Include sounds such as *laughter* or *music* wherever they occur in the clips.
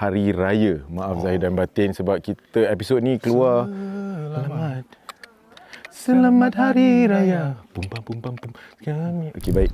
Hari Raya. Maaf oh. Zahir dan Batin sebab kita episod ni keluar Selamat Selamat Hari Raya. Pum pam pum pam pum. Kami. Okey baik.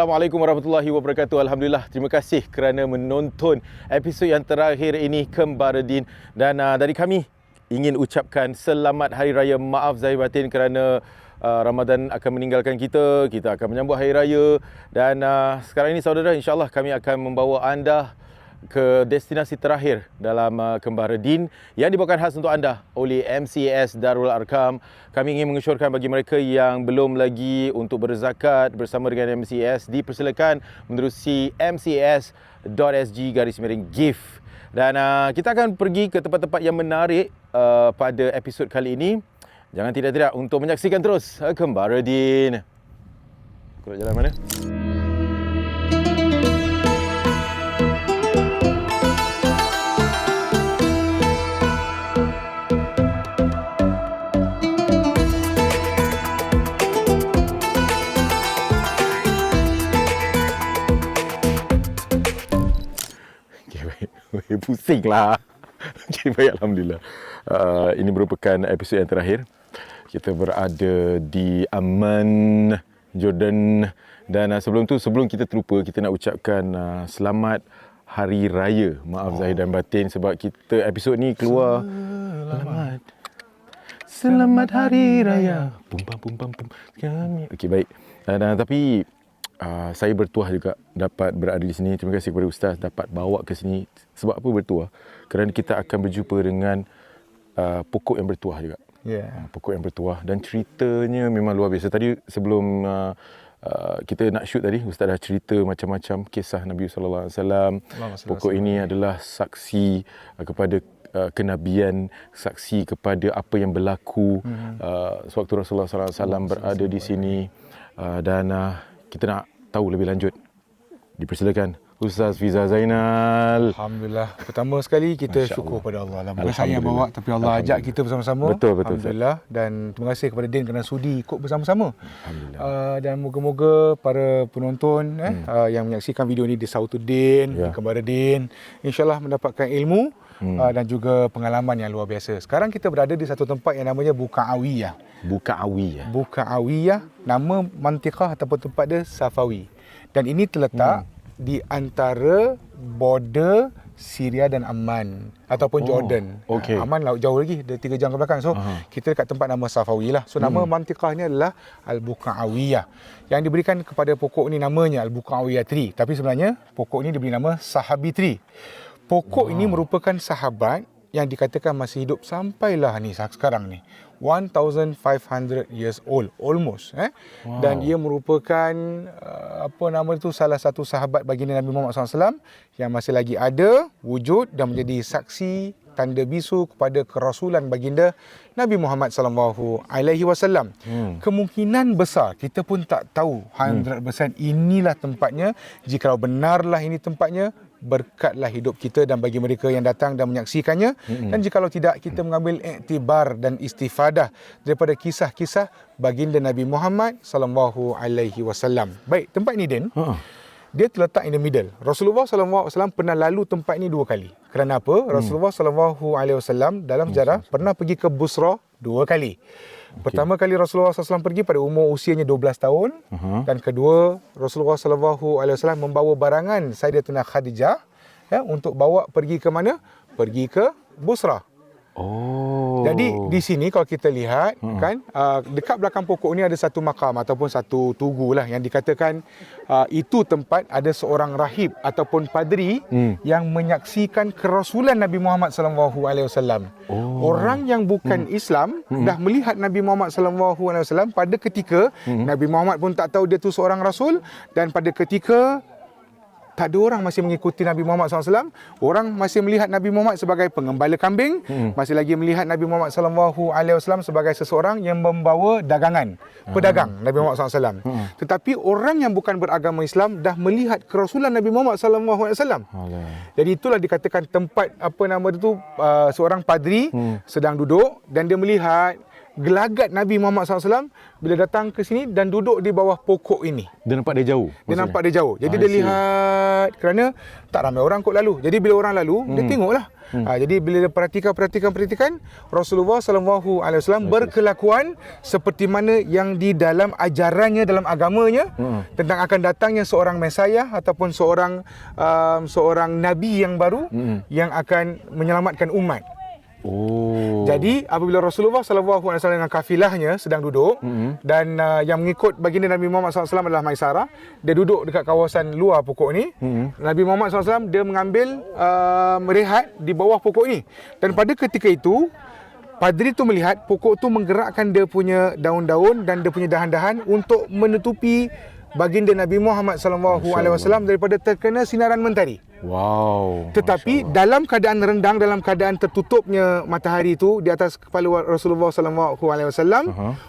Assalamualaikum warahmatullahi wabarakatuh. Alhamdulillah. Terima kasih kerana menonton episod yang terakhir ini Kembaradin dan uh, dari kami ingin ucapkan selamat hari raya. Maaf Zahir Batin kerana uh, Ramadan akan meninggalkan kita. Kita akan menyambut hari raya dan uh, sekarang ini saudara insya-Allah kami akan membawa anda ke destinasi terakhir dalam uh, Kembaradin yang dibawakan khas untuk anda oleh MCS Darul Arkam. Kami ingin mengesyorkan bagi mereka yang belum lagi untuk berzakat bersama dengan MCS dipersilakan menerusi mcs.sg garis miring gift. Dan uh, kita akan pergi ke tempat-tempat yang menarik uh, pada episod kali ini. Jangan tidak-tidak untuk menyaksikan terus uh, Kembaradin. Kau jalan mana? Pusing lah. *laughs* Okay, baik Alhamdulillah. Uh, ini merupakan episod yang terakhir. Kita berada di Amman, Jordan. Dan uh, sebelum tu, sebelum kita terlupa, kita nak ucapkan uh, selamat Hari Raya. Maaf oh. Zahir dan Batin sebab kita episod ni keluar. Selamat. Selamat Hari Raya. Pum pam pum pam pum. Okey baik. Dan, uh, tapi uh, saya bertuah juga dapat berada di sini. Terima kasih kepada Ustaz dapat bawa ke sini. Sebab apa bertuah? Kerana kita akan berjumpa dengan uh, pokok yang bertuah juga. Yeah. Uh, pokok yang bertuah. Dan ceritanya memang luar biasa. Tadi sebelum uh, uh, kita nak shoot tadi, Ustaz dah cerita macam-macam kisah Nabi SAW. Pokok ini adalah saksi uh, kepada Uh, kenabian saksi kepada apa yang berlaku hmm. uh, sewaktu Rasulullah SAW berada di sini uh, dan uh, kita nak tahu lebih lanjut. Dipersilakan Ustaz Fiza Zainal. Alhamdulillah. Pertama sekali kita Masya syukur pada Allah. Bukan saya yang bawa tapi Allah ajak kita bersama-sama. Betul betul. Alhamdulillah Ustaz. dan terima kasih kepada Din kerana sudi ikut bersama-sama. Alhamdulillah. Uh, dan moga-moga para penonton eh, hmm. uh, yang menyaksikan video ini di Sautuddin, ya. kepada Din, insya-Allah mendapatkan ilmu hmm. uh, dan juga pengalaman yang luar biasa. Sekarang kita berada di satu tempat yang namanya Buka Awiyah. Buka Awiyah. Buka Awiyah, nama mantikah ataupun tempat dia Safawi. Dan ini terletak hmm. di antara border Syria dan Amman ataupun oh, Jordan. Okay. Amman laut jauh lagi, dia tiga jam ke belakang. So, uh-huh. kita dekat tempat nama Safawi lah. So, nama hmm. mantikahnya adalah Al-Buka'awiyah. Yang diberikan kepada pokok ni namanya Al-Buka'awiyah Tree. Tapi sebenarnya, pokok ni diberi nama Sahabi Tree. Pokok wow. ini merupakan sahabat yang dikatakan masih hidup sampailah ni sekarang ni 1500 years old almost eh wow. dan ia merupakan uh, apa nama itu salah satu sahabat baginda Nabi Muhammad SAW yang masih lagi ada wujud dan menjadi saksi tanda bisu kepada kerasulan baginda Nabi Muhammad sallallahu alaihi wasallam. Hmm. Kemungkinan besar kita pun tak tahu 100% hmm. inilah tempatnya. Jika benarlah ini tempatnya, berkatlah hidup kita dan bagi mereka yang datang dan menyaksikannya mm-hmm. dan jikalau tidak kita mengambil iktibar dan istifadah daripada kisah-kisah baginda Nabi Muhammad sallallahu alaihi wasallam. Baik, tempat ini Den. Ha. Dia terletak in the middle. Rasulullah sallallahu alaihi wasallam pernah lalu tempat ini dua kali. Kerana apa? Hmm. Rasulullah sallallahu alaihi wasallam dalam sejarah pernah pergi ke Busra dua kali. Okay. Pertama kali Rasulullah SAW pergi pada umur usianya 12 tahun uh-huh. dan kedua Rasulullah SAW membawa barangan Sayyidatina Khadijah ya untuk bawa pergi ke mana? Pergi ke Busra. Oh. Jadi di sini kalau kita lihat hmm. kan uh, dekat belakang pokok ni ada satu makam ataupun satu tugu lah yang dikatakan uh, itu tempat ada seorang rahib ataupun padri hmm. yang menyaksikan kerasulan Nabi Muhammad sallallahu alaihi wasallam. Oh. Orang yang bukan hmm. Islam hmm. dah melihat Nabi Muhammad sallallahu alaihi wasallam pada ketika hmm. Nabi Muhammad pun tak tahu dia tu seorang rasul dan pada ketika tak ada orang masih mengikuti Nabi Muhammad SAW. Orang masih melihat Nabi Muhammad sebagai pengembala kambing, hmm. masih lagi melihat Nabi Muhammad SAW sebagai seseorang yang membawa dagangan, pedagang hmm. Nabi Muhammad SAW. Hmm. Tetapi orang yang bukan beragama Islam dah melihat kerasulan Nabi Muhammad SAW. Jadi itulah dikatakan tempat apa nama itu uh, seorang padri hmm. sedang duduk dan dia melihat gelagat Nabi Muhammad SAW bila datang ke sini dan duduk di bawah pokok ini. Dia nampak dia jauh. Dia nampak dia jauh. Jadi I dia lihat kerana tak ramai orang kot lalu. Jadi bila orang lalu, hmm. dia tengoklah. Hmm. Ha, jadi bila dia perhatikan perhatikan perhatikan Rasulullah sallallahu alaihi wasallam berkelakuan seperti mana yang di dalam ajarannya dalam agamanya hmm. tentang akan datangnya seorang mesayah ataupun seorang um, seorang nabi yang baru hmm. yang akan menyelamatkan umat. Oh. Jadi apabila Rasulullah sallallahu alaihi wasallam dengan kafilahnya sedang duduk mm-hmm. dan uh, yang mengikut baginda Nabi Muhammad SAW adalah Maisarah, dia duduk dekat kawasan luar pokok ni. Mm-hmm. Nabi Muhammad SAW dia mengambil uh, merehat di bawah pokok ini. Dan pada ketika itu Padri tu melihat pokok tu menggerakkan dia punya daun-daun dan dia punya dahan-dahan untuk menutupi baginda Nabi Muhammad sallallahu alaihi wasallam daripada terkena sinaran mentari. Wow. Tetapi dalam keadaan rendang dalam keadaan tertutupnya matahari itu di atas kepala Rasulullah sallallahu alaihi wasallam,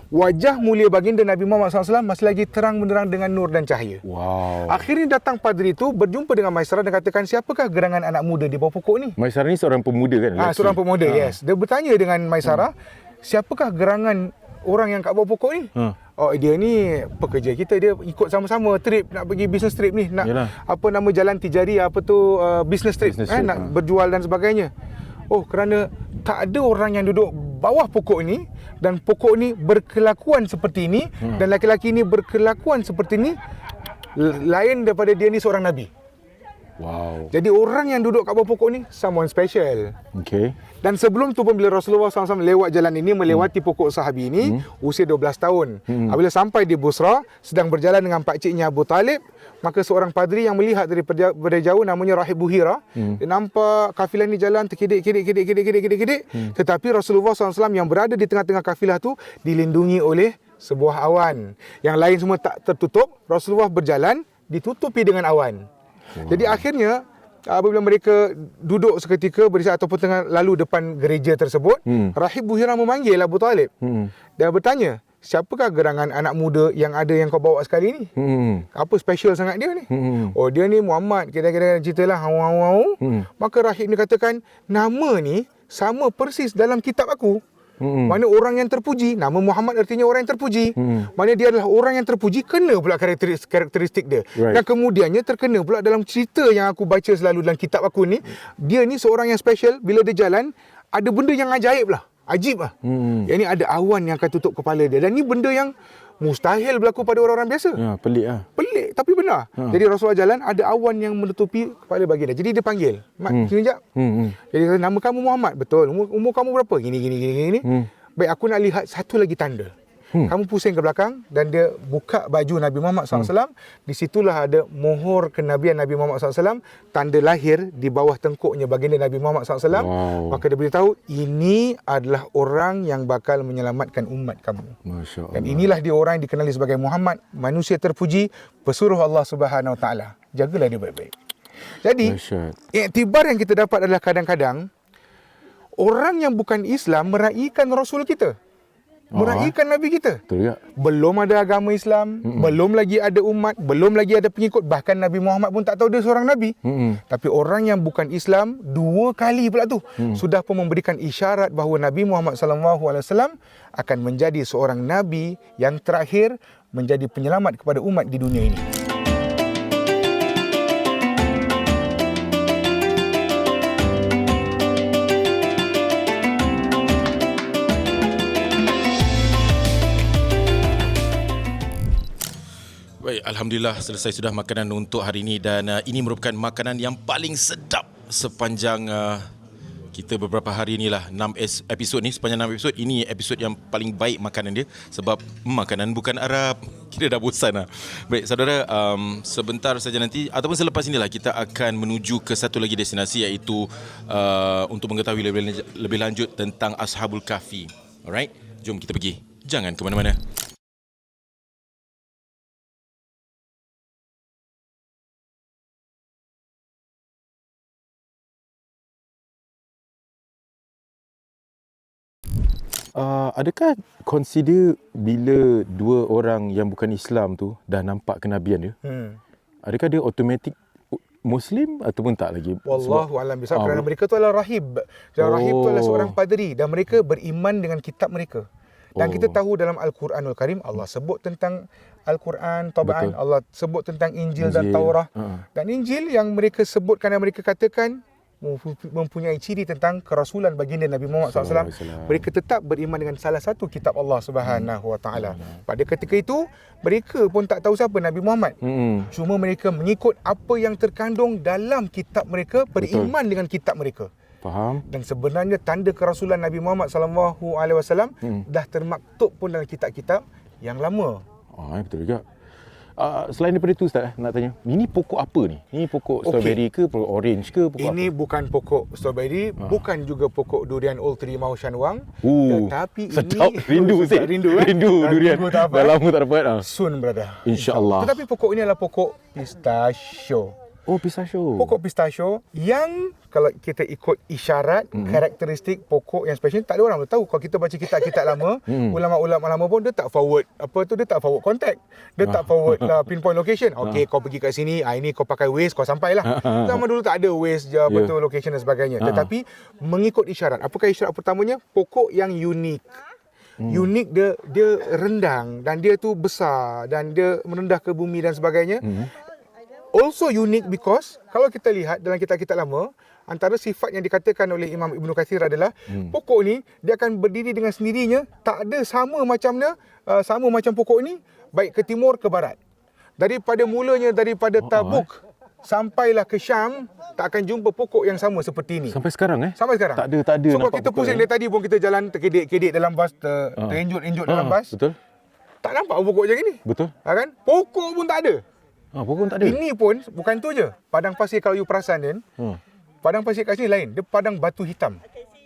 wajah mulia baginda Nabi Muhammad sallallahu alaihi wasallam masih lagi terang benderang dengan nur dan cahaya. Wow. Akhirnya datang padri itu berjumpa dengan Maisarah dan katakan siapakah gerangan anak muda di bawah pokok ni? Maisarah ni seorang pemuda kan? Ah, seorang pemuda, ha. yes. Dia bertanya dengan Maisarah, hmm. siapakah gerangan orang yang kat bawah pokok ni? Ha. Oh dia ni pekerja kita dia ikut sama-sama trip nak pergi business trip ni nak Yalah. apa nama jalan tijari apa tu uh, business trip business eh, trip, nak ha. berjual dan sebagainya. Oh kerana tak ada orang yang duduk bawah pokok ini dan pokok ni berkelakuan seperti ini hmm. dan laki-laki ni berkelakuan seperti ini lain daripada dia ni seorang nabi. Wow. Jadi orang yang duduk kat bawah pokok ni someone special. Okay. Dan sebelum tu pun bila Rasulullah SAW lewat jalan ini melewati hmm. pokok sahabi ini hmm. usia 12 tahun. Hmm. Apabila sampai di Busra sedang berjalan dengan pak ciknya Abu Talib, maka seorang padri yang melihat dari dari jauh namanya Rahib Buhira, hmm. dia nampak kafilah ni jalan terkidik kidik kidik kidik kidik kidik kidik. Hmm. Tetapi Rasulullah SAW yang berada di tengah-tengah kafilah tu dilindungi oleh sebuah awan. Yang lain semua tak tertutup, Rasulullah berjalan ditutupi dengan awan. Jadi akhirnya apabila mereka duduk seketika berisik ataupun tengah lalu depan gereja tersebut, hmm. Rahib Buhira memanggil Abu Talib. Hmm. Dan bertanya, siapakah gerangan anak muda yang ada yang kau bawa sekali ni? Hmm. Apa special sangat dia ni? Hmm. Oh dia ni Muhammad, kira-kira ceritalah hau-hau. Hmm. Maka Rahib ni katakan, nama ni sama persis dalam kitab aku. Hmm. Mana orang yang terpuji, nama Muhammad artinya orang yang terpuji. Hmm. Mana dia adalah orang yang terpuji, kena pula karakteristik, karakteristik dia. Right. Dan kemudiannya terkena pula dalam cerita yang aku baca selalu dalam kitab aku ni, dia ni seorang yang special bila dia jalan, ada benda yang ajaib lah. Ajib lah. Hmm. Yang ni ada awan yang akan tutup kepala dia. Dan ni benda yang mustahil berlaku pada orang-orang biasa. Ya, pelik lah. Pelik tapi benar. Ha. Jadi Rasulullah jalan ada awan yang menutupi kepala baginda. Jadi dia panggil, "Mat, hmm. sini jap." Hmm, hmm. Jadi nama kamu Muhammad, betul. Umur, umur kamu berapa? Gini gini gini gini. Hmm. Baik, aku nak lihat satu lagi tanda. Hmm. Kamu pusing ke belakang dan dia buka baju Nabi Muhammad SAW. Hmm. Di situlah ada mohor kenabian Nabi Muhammad SAW. Tanda lahir di bawah tengkuknya baginda Nabi Muhammad SAW. Wow. Maka dia beritahu, ini adalah orang yang bakal menyelamatkan umat kamu. Dan inilah dia orang yang dikenali sebagai Muhammad. Manusia terpuji, pesuruh Allah Subhanahu Taala. Jagalah dia baik-baik. Jadi, iktibar yang kita dapat adalah kadang-kadang, orang yang bukan Islam meraihkan Rasul kita meraihkan Nabi kita. Betul juga. Belum ada agama Islam, Mm-mm. belum lagi ada umat, belum lagi ada pengikut. Bahkan Nabi Muhammad pun tak tahu dia seorang Nabi. Mm-mm. Tapi orang yang bukan Islam, dua kali pula tu, mm. sudah pun memberikan isyarat bahawa Nabi Muhammad SAW akan menjadi seorang Nabi yang terakhir menjadi penyelamat kepada umat di dunia ini. Alhamdulillah selesai sudah makanan untuk hari ini dan uh, ini merupakan makanan yang paling sedap sepanjang uh, kita beberapa hari inilah. 6 episod ni sepanjang 6 episod ini episod yang paling baik makanan dia sebab makanan bukan Arab. *laughs* Kira dah bosan lah. Baik saudara um, sebentar saja nanti ataupun selepas inilah kita akan menuju ke satu lagi destinasi iaitu uh, untuk mengetahui lebih, lebih lanjut tentang Ashabul Kahfi. Alright jom kita pergi. Jangan ke mana-mana Uh, adakah consider bila dua orang yang bukan Islam tu dah nampak kenabian dia, Hmm. adakah dia automatik Muslim ataupun tak lagi? Wallahu alam bisawab Ah, kerana mereka tu adalah rahib. Dan rahib tu adalah Oh. seorang padri dan mereka beriman dengan kitab mereka. Dan Oh. kita tahu dalam Al-Quranul Karim Allah sebut tentang Al-Quran, Tabaan, Betul. Allah sebut tentang Injil, dan Injil. Taurah. Ha. Dan Injil yang mereka sebutkan dan mereka katakan mempunyai ciri tentang kerasulan baginda Nabi Muhammad SAW. Wasallam. Mereka tetap beriman dengan salah satu kitab Allah Subhanahu Wa Taala. Pada ketika itu mereka pun tak tahu siapa Nabi Muhammad. Hmm. Cuma mereka mengikut apa yang terkandung dalam kitab mereka, beriman dengan kitab mereka. Faham? Dan sebenarnya tanda kerasulan Nabi Muhammad sallallahu alaihi wasallam Hmm. dah termaktub pun dalam kitab-kitab yang lama. Ah, betul juga. Uh, selain daripada itu Ustaz, nak tanya. Ini pokok apa ni? Ini pokok Okey. strawberry ke, pokok orange ke, pokok Ini bukan pokok strawberry, bukan juga pokok durian Old Three Mau Shanwang, apa? Uh, tetapi sedap. ini *laughs* Rindu Ustaz. rindu eh? Rindu durian. Rindu apa. Dah lama tak dapat. Ah. Soon brother. InsyaAllah. Tetapi pokok ini adalah pokok pistachio. Oh, pistachio. Pokok pistachio yang kalau kita ikut isyarat mm-hmm. karakteristik pokok yang special tak ada orang tahu kalau kita baca kitab-kitab lama *laughs* Mm. ulama-ulama lama pun dia tak forward apa tu dia tak forward contact dia tak forward *laughs* uh, pinpoint location okey kau pergi kat sini ah ini kau pakai Waze kau sampailah zaman dulu tak ada Waze je apa Yeah. tu location dan sebagainya Ah. tetapi mengikut isyarat apakah isyarat pertamanya pokok yang unik Hmm. Unik dia dia rendang dan dia tu besar dan dia merendah ke bumi dan sebagainya Hmm. Also unique because kalau kita lihat dalam kitab-kitab lama antara sifat yang dikatakan oleh Imam Ibnu Katsir adalah hmm. pokok ni dia akan berdiri dengan sendirinya tak ada sama macamnya uh, sama macam pokok ni baik ke timur ke barat daripada mulanya daripada Oh, Tabuk sampailah ke Syam tak akan jumpa pokok yang sama seperti ni Sampai sekarang eh? sampai sekarang Tak ada, tak ada so nampak kita pusing dari tadi pun kita jalan terkedik-kedik dalam bas ter, Ah. terenjut-enjut Ah, dalam bas Betul? tak nampak pokok macam ni Betul? ha, kan pokok pun tak ada Ah, pokok tak ada. ini pun bukan tu je. Padang pasir kalau you perasan Din, Hmm. padang pasir kat sini lain. Dia padang batu hitam.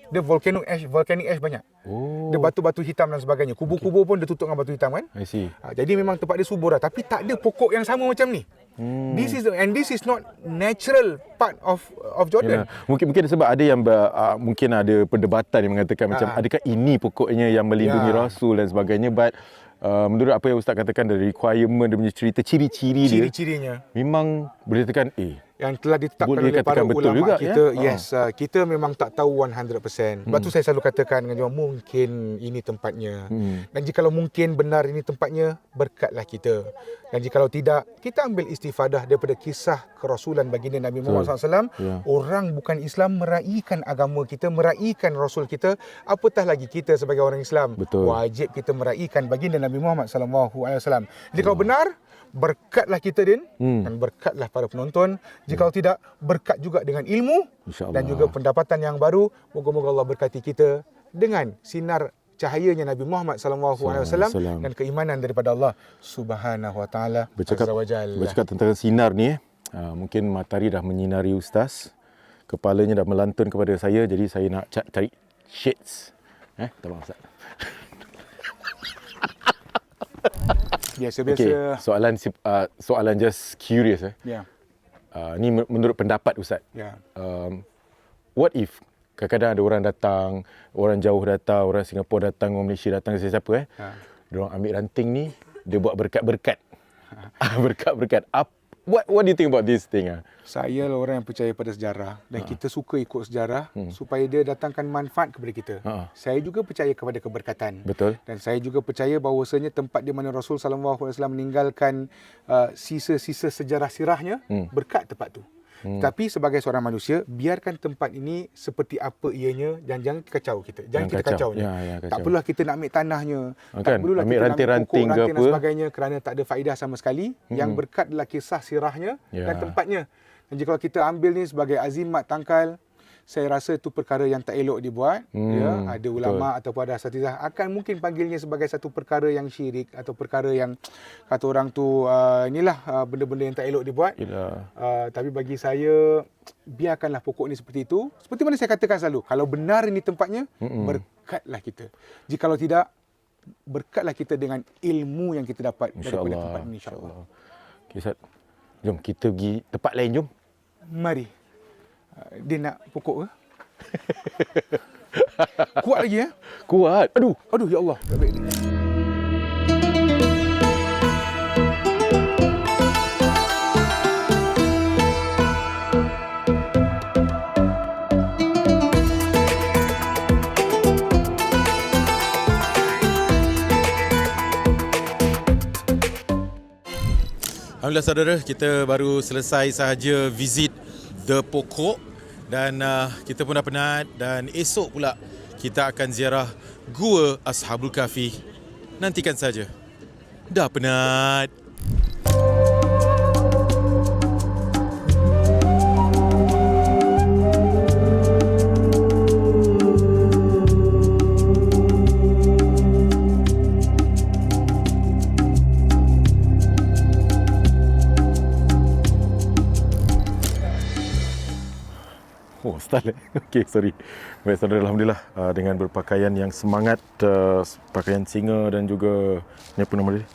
Dia volcano ash, volcanic ash banyak. Oh. Dia batu-batu hitam dan sebagainya. Kubur-kubur pun dia tutup dengan batu hitam kan. I see. Ha, jadi memang tempat dia subur lah. Tapi tak ada pokok yang sama macam ni. Hmm. This is the, and this is not natural part of of Jordan. Yalah. Mungkin mungkin sebab ada yang ber, uh, mungkin ada perdebatan yang mengatakan macam Ah. adakah ini pokoknya yang melindungi Ya. rasul dan sebagainya but uh, menurut apa yang ustaz katakan dari requirement dia punya cerita ciri-ciri dia Ciri-cirinya. memang boleh ditekan eh yang telah ditetapkan Boleh oleh para ulama juga, kita ya? yes uh, kita memang tak tahu 100% sebab tu saya selalu katakan dengan dia mungkin ini tempatnya. Hmm. dan jikalau mungkin benar ini tempatnya berkatlah kita. Dan jikalau tidak kita ambil istifadah daripada kisah kerasulan baginda Nabi Muhammad SAW Ya. orang bukan Islam meraihkan agama kita meraihkan rasul kita apatah lagi kita sebagai orang Islam? Betul. wajib kita meraihkan baginda Nabi Muhammad SAW jikalau benar berkatlah kita din. Hmm. dan berkatlah para penonton. Jika tidak, berkat juga dengan ilmu dan juga pendapatan yang baru. Moga-moga Allah berkati kita dengan sinar cahayanya Nabi Muhammad sallallahu alaihi wasallam dan keimanan daripada Allah Subhanahu wa taala. Bercakap bercakap tentang sinar ni eh uh, mungkin matahari dah menyinari ustaz. Kepalanya dah melantun kepada saya jadi saya nak ca- cari shades. Eh apa ustaz Biasa-biasa. okey soalan uh, soalan just curious eh Ya. uh, ni men- menurut pendapat ustaz Ya. um, what if kadang-kadang ada orang datang, orang jauh datang, orang Singapura datang, orang Malaysia datang, siapa eh. Ha. Dia orang ambil ranting ni, dia buat berkat-berkat. *laughs* berkat-berkat. Up, what what do you think about this thing ah? Saya lah orang yang percaya pada sejarah dan kita suka ikut sejarah supaya dia datangkan manfaat kepada kita. Ha. Saya juga percaya kepada keberkatan. Betul? Dan saya juga percaya bahawasanya tempat di mana Rasul sallallahu alaihi wasallam meninggalkan uh, sisa-sisa sejarah sirahnya Hmm. berkat tempat tu. Hmm. Tapi sebagai seorang manusia, biarkan tempat ini seperti apa ianya dan jangan kacau kita. Jangan Jangan kita kacau. kacaunya. Ya, ya, tak kacau. perlulah kita nak ambil tanahnya. Ha, tak kan? perlulah Ambil kita nak ranting-ranting pokok, ke ranting dan sebagainya kerana tak ada faedah sama sekali. Hmm. Yang berkat adalah kisah sirahnya Ya. dan tempatnya. Dan jika kita ambil ni sebagai azimat tangkal, saya rasa itu perkara yang tak elok dibuat. Hmm, ya, ada betul. ulama ataupun ada asatizah akan mungkin panggilnya sebagai satu perkara yang syirik atau perkara yang kata orang tu uh, inilah uh, benda-benda yang tak elok dibuat. Uh, tapi bagi saya biarkanlah pokok ni seperti itu. Seperti mana saya katakan selalu, kalau benar ini tempatnya, Mm-mm. berkatlah kita. Jikalau tidak, berkatlah kita dengan ilmu yang kita dapat daripada InsyaAllah. tempat ini insya-Allah. Okay, Ustaz. Jom kita pergi tempat lain jom. Mari. Uh, dia nak pokok ke? *laughs* Kuat lagi ya. Kuat. Aduh. Aduh ya Allah. Tak baik ni. Alhamdulillah saudara, kita baru selesai sahaja visit The Pokok dan uh, kita pun dah penat dan esok pula kita akan ziarah Gua Ashabul Kahfi. Nantikan saja. Dah penat. Style eh. *laughs* Okey, sorry. Baik, saudara Alhamdulillah uh, dengan berpakaian yang semangat, uh, pakaian singa dan juga ni apa nama dia?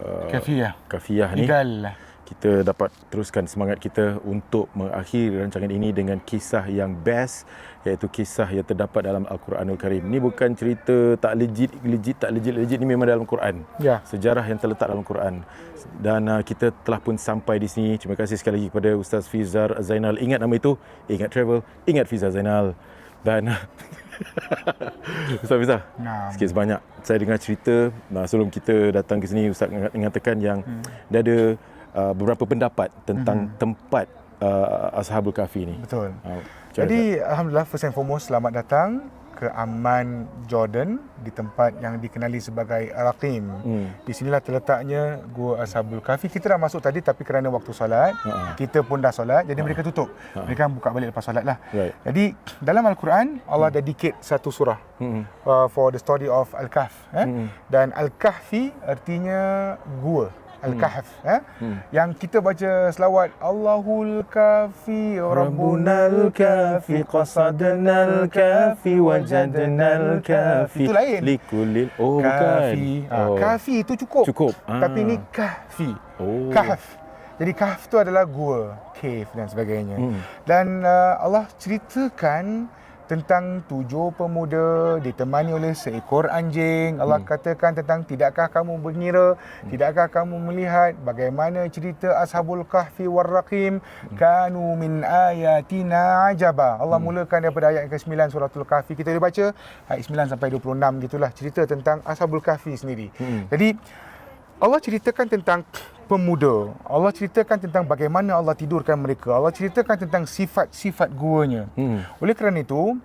Uh, Kafiah. Kafiah ni. Igal. Kita dapat teruskan semangat kita untuk mengakhiri rancangan ini dengan kisah yang best iaitu kisah yang terdapat dalam Al-Quranul Karim. Ini bukan cerita tak legit, legit, tak legit, legit. Ini memang dalam Quran. Ya. Sejarah yang terletak dalam Quran. Dan uh, kita telah pun sampai di sini. Terima kasih sekali lagi kepada Ustaz Fizar Zainal. Ingat nama itu, ingat travel, ingat Fizar Zainal. Dan *laughs* Ustaz Fizar, Naam. sikit sebanyak saya dengar cerita nah, sebelum kita datang ke sini Ustaz mengatakan yang hmm. dia ada uh, beberapa pendapat tentang hmm. tempat uh, Ashabul Kahfi ni. Betul. Uh, Jadi Alhamdulillah first and foremost selamat datang ke Aman Jordan di tempat yang dikenali sebagai Raqim. Hmm. Di sinilah terletaknya Gua Ashabul Kahfi. Kita dah masuk tadi tapi kerana waktu solat, Ha-ha. kita pun dah solat jadi mereka tutup. Mereka buka balik lepas solat lah. Right. Jadi dalam Al-Quran Allah dedicate satu surah Hmm. uh, for the story of Al-Kahf eh? Hmm. dan Al-Kahfi artinya gua Al-Kahf eh? yang kita baca selawat Allahul Kafi Rabbunal Kafi qasadnal Kafi wajadnal Kafi itu lain Likulil. Oh, Kafi bukan. ah, Oh. Kafi itu cukup Cukup. tapi Ah. ini Kahfi Oh. Kahf jadi kahf tu adalah gua, cave dan sebagainya. Hmm. Dan uh, Allah ceritakan tentang tujuh pemuda ditemani oleh seekor anjing. Allah Hmm. katakan tentang tidakkah kamu mengira, tidakkah kamu melihat bagaimana cerita Ashabul Kahfi war Raqim Hmm. kanu min ayatina ajaba. Allah mulakan daripada ayat ke-9 suratul Kahfi. Kita boleh baca ayat 9 sampai 26 gitulah cerita tentang Ashabul Kahfi sendiri. Hmm. Jadi Allah ceritakan tentang pemuda. Allah ceritakan tentang bagaimana Allah tidurkan mereka. Allah ceritakan tentang sifat-sifat guanya. Hmm. Oleh kerana itu,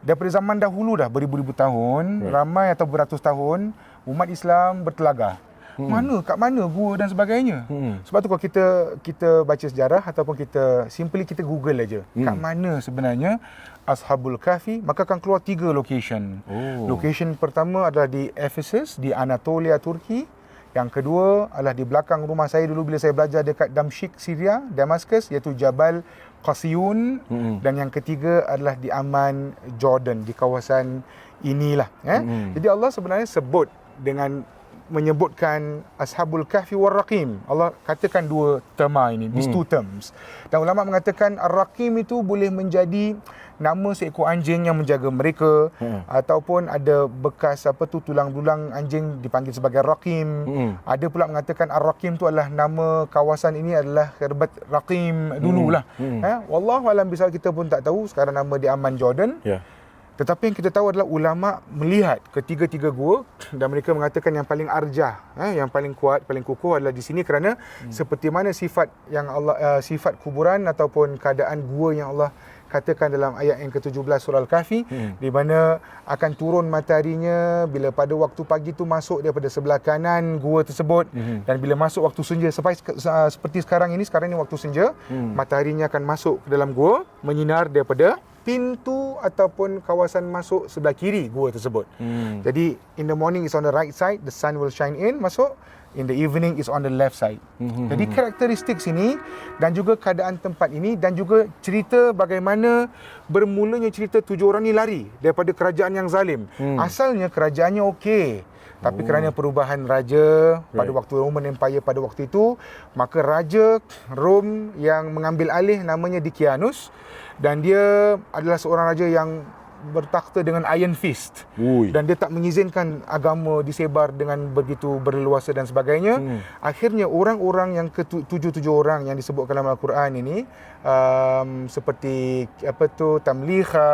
daripada zaman dahulu dah beribu-ribu tahun, Right. ramai atau beratus tahun, umat Islam bertelagah. Hmm. Mana, kat mana gua dan sebagainya. Hmm. Sebab tu kalau kita kita baca sejarah ataupun kita simply kita Google aja. Hmm. Kat mana sebenarnya Ashabul Kahfi, maka akan keluar tiga location. Oh. Location pertama adalah di Ephesus, di Anatolia, Turki. Yang kedua adalah di belakang rumah saya dulu bila saya belajar dekat Damsyik, Syria, Damascus iaitu Jabal Qasiyun Mm-mm. dan yang ketiga adalah di Aman, Jordan di kawasan inilah eh. Mm-mm. Jadi Allah sebenarnya sebut dengan menyebutkan Ashabul Kahfi war Raqim. Allah katakan dua terma ini, these two terms. Dan ulama mengatakan Ar-Raqim itu boleh menjadi nama seekor anjing yang menjaga mereka Hmm. ataupun ada bekas apa tu tulang belulang anjing dipanggil sebagai Raqim. Hmm. Ada pula mengatakan Ar-Raqim tu adalah nama kawasan ini adalah Herbat Raqim dululah. Hmm. Eh, wallahu alam bisawab kita pun tak tahu sekarang nama dia Aman Jordan. Ya. Tetapi yang kita tahu adalah ulama melihat ketiga-tiga gua dan mereka mengatakan yang paling arjah, eh, yang paling kuat, paling kukuh adalah di sini kerana hmm. seperti mana sifat yang Allah uh, sifat kuburan ataupun keadaan gua yang Allah katakan dalam ayat yang ke-17 surah Al-Kahfi Hmm. di mana akan turun mataharinya bila pada waktu pagi tu masuk daripada sebelah kanan gua tersebut Mhm. dan bila masuk waktu senja sampai uh, seperti sekarang ini sekarang ini waktu senja Hmm. mataharinya akan masuk ke dalam gua menyinar daripada pintu ataupun kawasan masuk sebelah kiri gua tersebut. Hmm. Jadi in the morning is on the right side, the sun will shine in masuk. In the evening is on the left side. Mhm. Jadi karakteristik sini dan juga keadaan tempat ini dan juga cerita bagaimana bermulanya cerita tujuh orang ni lari daripada kerajaan yang zalim. Hmm. Asalnya kerajaannya okey. Tapi oh. kerana perubahan raja pada Right. waktu Roman Empire pada waktu itu, maka raja Rom yang mengambil alih namanya Dikianus dan dia adalah seorang raja yang bertakhta dengan iron fist Ui. dan dia tak mengizinkan agama disebar dengan begitu berleluasa dan sebagainya. Hmm. Akhirnya orang-orang yang ke tujuh-tujuh orang yang disebutkan dalam Al-Quran ini um, seperti apa tu Tamliha,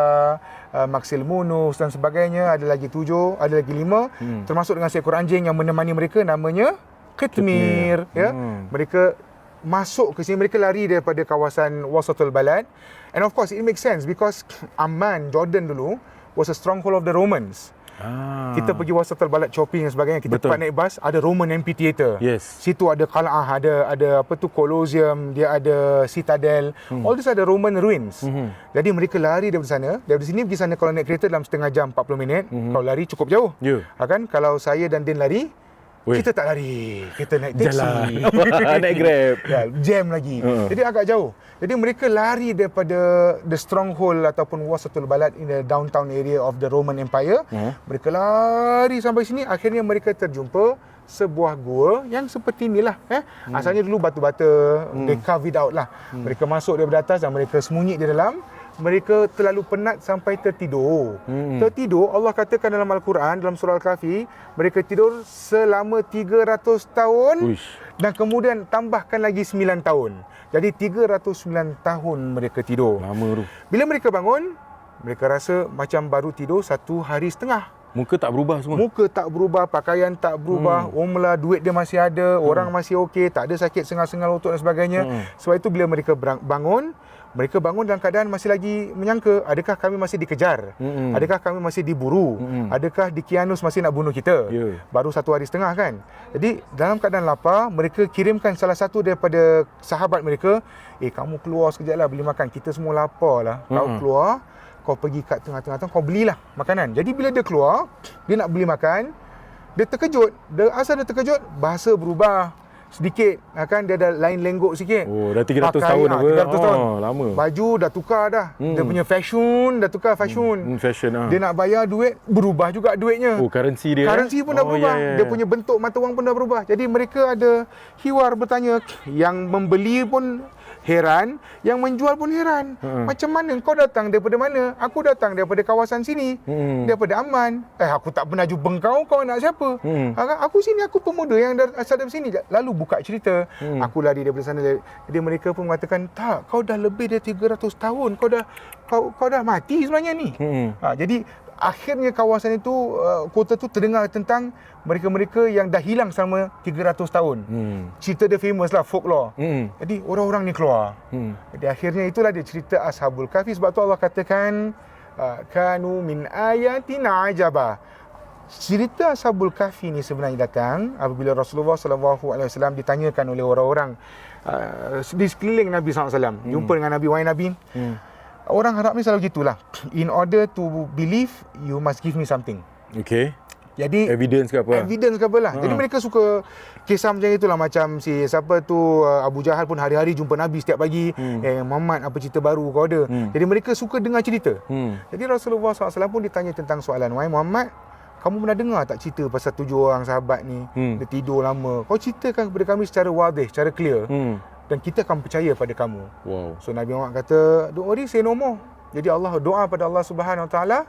uh, Maksil Munus dan sebagainya ada lagi tujuh, ada lagi lima Hmm. termasuk dengan seekor anjing yang menemani mereka namanya Qitmir ya. Hmm. Mereka masuk ke sini mereka lari daripada kawasan Wasatul Balad and of course it makes sense because *clears throat* Amman Jordan dulu was a stronghold of the Romans. Ah. Kita pergi Wasatul Balad shopping dan sebagainya kita Betul. tempat naik bas ada Roman amphitheater. Yes. Situ ada Qal'ah, ada ada apa tu Colosseum, dia ada Citadel. Hmm. All this ada Roman ruins. Mhm. Jadi mereka lari daripada sana. Daripada sini pergi sana kalau naik kereta dalam setengah jam 40 minit. Mhm. Kalau lari cukup jauh. Ya. Ha, kan? Kalau saya dan Din lari, Weh. kita tak lari. Kita naik taxi. Jalan. *laughs* *laughs* Naik Grab. ya, jam lagi. Uh-uh. Jadi agak jauh. Jadi mereka lari daripada the stronghold ataupun Wasatul Balad in the downtown area of the Roman Empire. Uh-huh. Mereka lari sampai sini akhirnya mereka terjumpa sebuah gua yang seperti inilah eh. Hmm. Asalnya dulu batu-bata, hmm. they carve it out lah. Hmm. Mereka masuk daripada atas dan mereka sembunyi di dalam. Mereka terlalu penat sampai tertidur. Hmm. Tertidur Allah katakan dalam Al-Quran dalam surah Al-Kahfi, mereka tidur selama 300 tahun Uish. dan kemudian tambahkan lagi 9 tahun. Jadi 309 tahun mereka tidur. Lama tu. Bila mereka bangun, mereka rasa macam baru tidur satu hari setengah. Muka tak berubah semua. Muka tak berubah, pakaian tak berubah, hmm. umlah duit dia masih ada, hmm. orang masih okey, tak ada sakit sengal-sengal otot dan sebagainya. Hmm. Sebab itu bila mereka bangun, mereka bangun dalam keadaan masih lagi menyangka, adakah kami masih dikejar? Hmm. Adakah kami masih diburu? Hmm. Adakah Dikianus masih nak bunuh kita? Ya. Baru satu hari setengah kan. Jadi dalam keadaan lapar, mereka kirimkan salah satu daripada sahabat mereka, "Eh kamu keluar sekejap lah beli makan. Kita semua lapar lah. Kau Mm-mm. keluar, kau pergi kat tengah-tengah tu, kau belilah makanan." Jadi bila dia keluar, dia nak beli makan, dia terkejut. Dia asal dia terkejut, bahasa berubah sedikit. Ha, kan dia ada lain lenggok sikit. Oh, dah 300 Pakai, tahun ah, apa? 300 tahun. Oh, lama. Baju dah tukar dah. Hmm. Dia punya fashion dah tukar fashion. Hmm, fashion ah. Dia nak bayar duit, berubah juga duitnya. Oh, currency dia. Currency eh? pun dah Oh, berubah. ya, ya, Dia ya. punya bentuk mata wang pun dah berubah. Jadi mereka ada hiwar bertanya. Yang membeli pun heran, yang menjual pun heran. Ha. Macam mana kau datang daripada mana? Aku datang daripada kawasan sini. Hmm. Daripada Aman. Eh aku tak pernah jumpa kau, kau nak siapa? Hmm. Aku sini, aku pemuda yang asal dari sini. Lalu buka cerita. Hmm. Aku lari daripada sana. Jadi mereka pun mengatakan, tak, kau dah lebih dari 300 tahun. Kau dah kau, kau dah mati sebenarnya ni. Hmm. Ha, jadi akhirnya kawasan itu uh, kota tu terdengar tentang mereka-mereka yang dah hilang selama 300 tahun. Hmm. Cerita dia famous lah folklore. Hmm. Jadi orang-orang ni keluar. Hmm. Jadi akhirnya itulah dia cerita Ashabul Kahfi sebab tu Allah katakan uh, kanu min ayatina ajaba. Cerita Ashabul Kahfi ni sebenarnya datang apabila Rasulullah sallallahu alaihi wasallam ditanyakan oleh orang-orang uh, di sekeliling Nabi sallallahu alaihi wasallam. Jumpa dengan Nabi, wahai Nabi, Hmm. Orang Arab ni selalu gitulah. In order to believe, you must give me something. Okay. Jadi Evidence ke apa? evidence ke apa lah. Ha. Jadi mereka suka kisah macam itulah macam si siapa tu uh, Abu Jahal pun hari-hari jumpa Nabi setiap pagi. Hmm. Eh Muhammad apa cerita baru kau ada. Hmm. Jadi mereka suka dengar cerita. Hmm. Jadi Rasulullah SAW pun ditanya tentang soalan, "Wahai Muhammad, kamu pernah dengar tak cerita pasal tujuh orang sahabat ni? Hmm. Dia tidur lama. Kau ceritakan kepada kami secara wadih, secara clear Hmm. Dan kita akan percaya pada kamu." Wow. So Nabi Muhammad kata, "Don't worry, say no more." Jadi Allah doa pada Allah Subhanahu Wa Taala.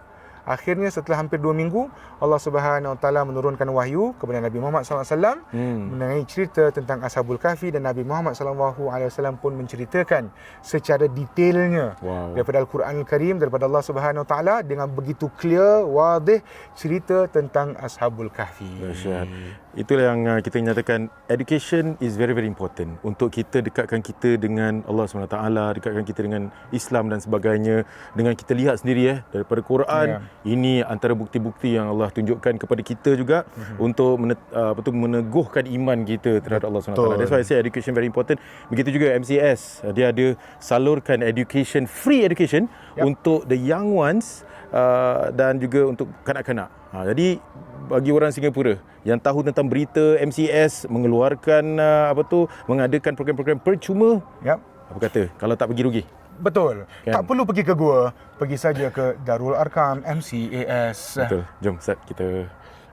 Akhirnya setelah hampir dua minggu, Allah Subhanahu Wa Taala menurunkan wahyu kepada Nabi Muhammad SAW Hmm. mengenai cerita tentang Ashabul Kahfi dan Nabi Muhammad SAW pun menceritakan secara detailnya Wow. daripada Al-Quran Al-Karim daripada Allah Subhanahu Wa Taala dengan begitu clear, wadih cerita tentang Ashabul Kahfi. Dahsyat. Itulah yang uh, kita nyatakan education is very very important untuk kita dekatkan kita dengan Allah SWT, dekatkan kita dengan Islam dan sebagainya. Dengan kita lihat sendiri eh daripada Quran, Ya. ini antara bukti-bukti yang Allah tunjukkan kepada kita juga Mhm. untuk menet, apa tu meneguhkan iman kita terhadap Allah SWT. Betul. That's why I say education very important. Begitu juga MCS, dia ada salurkan education, free education Yap. untuk the young ones uh, dan juga untuk kanak-kanak. Ha, jadi bagi orang Singapura yang tahu tentang berita MCS mengeluarkan uh, apa tu mengadakan program-program percuma Yap. apa kata kalau tak pergi rugi. Betul. Kan? Tak perlu pergi ke gua, pergi saja ke Darul Arkam MCAS. Betul. Jom Ustaz kita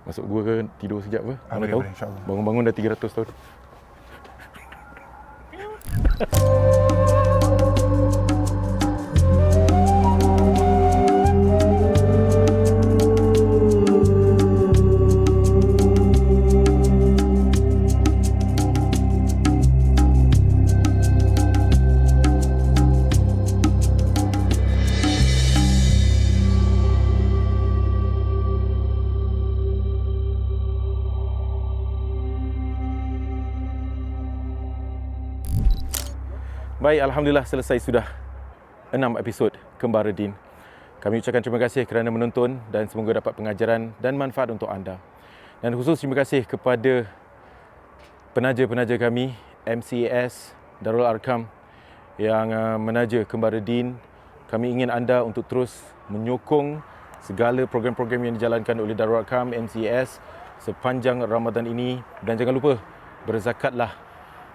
masuk gua ke tidur sekejap apa? Boleh, insyaAllah. Bangun-bangun dah 300 tahun. *laughs* Baik, Alhamdulillah selesai sudah enam episod Kembara Din. Kami ucapkan terima kasih kerana menonton dan semoga dapat pengajaran dan manfaat untuk anda. Dan khusus terima kasih kepada penaja-penaja kami, MCAS, Darul Arkam yang uh, menaja Kembara Din. Kami ingin anda untuk terus menyokong segala program-program yang dijalankan oleh Darul Arkam, MCAS sepanjang Ramadan ini dan jangan lupa berzakatlah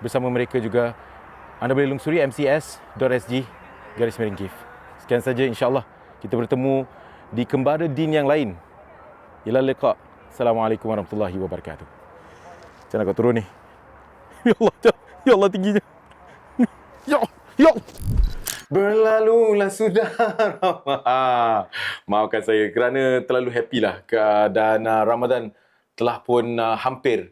bersama mereka juga. Anda boleh lungsuri mcs.sg garis miring gift. Sekian saja insya-Allah. Kita bertemu di Kembara Din yang lain. Ila liqa. Assalamualaikum warahmatullahi wabarakatuh. Macam kau turun ni? *laughs* *laughs* Ya Allah, ya Allah tingginya. Ya, ya. Berlalulah sudah Ramadan. Maafkan saya kerana terlalu happy lah dan uh, Ramadan telah pun uh, hampir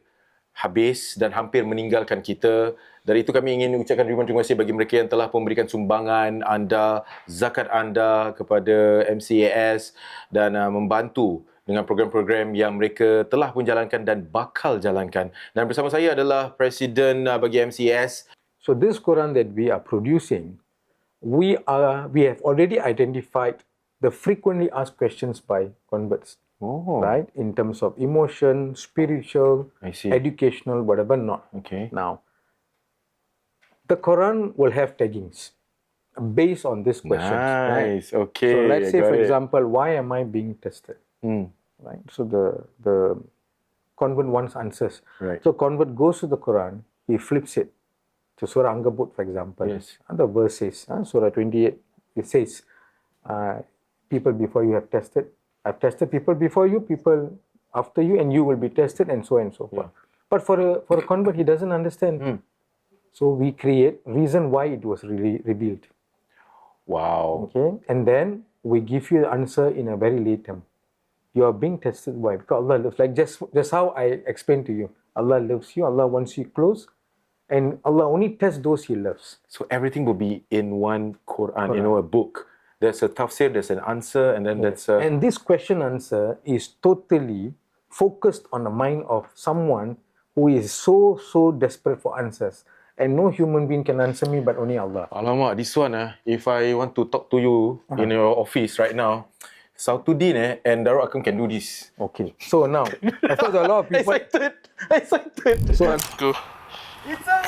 habis dan hampir meninggalkan kita. Dari itu kami ingin mengucapkan ribuan terima kasih bagi mereka yang telah memberikan sumbangan anda, zakat anda kepada MCAS dan uh, membantu dengan program-program yang mereka telah pun jalankan dan bakal jalankan. Dan bersama saya adalah Presiden uh, bagi MCAS. So this Quran that we are producing, we are we have already identified the frequently asked questions by converts, Oh, right? In terms of emotion, spiritual, educational, whatever not. Okay. Now, the Quran will have taggings based on these questions. right? Nice. Okay. So let's say, for it. example, why am I being tested? Hmm. Right. So the the convert wants answers. Right. So convert goes to the Quran, he flips it to Surah Angabut, for example. Yes. And the verse says, uh, Surah 28, it says, uh, people before you have tested, I've tested people before you, people after you, and you will be tested, and so on and so forth. But for a for a convert, he doesn't understand. Hmm. So we create reason why it was really revealed. Wow. Okay, and then we give you the answer in a very late term. You are being tested why? Because Allah loves, like just just how I explained to you. Allah loves you. Allah wants you close, and Allah only tests those He loves. So everything will be in one Quran, you know, a book. There's a tafsir, there's an answer, and then that's a And this question answer is totally focused on the mind of someone who is so so desperate for answers, and no human being can answer me but only Allah. Alamak, this one ah, if I want to talk to you in your office right now, Sautuddin eh and Darul Akam can do this. Okay. So now, of course, a lot of *laughs* people. Excited. Excited. So It's alright.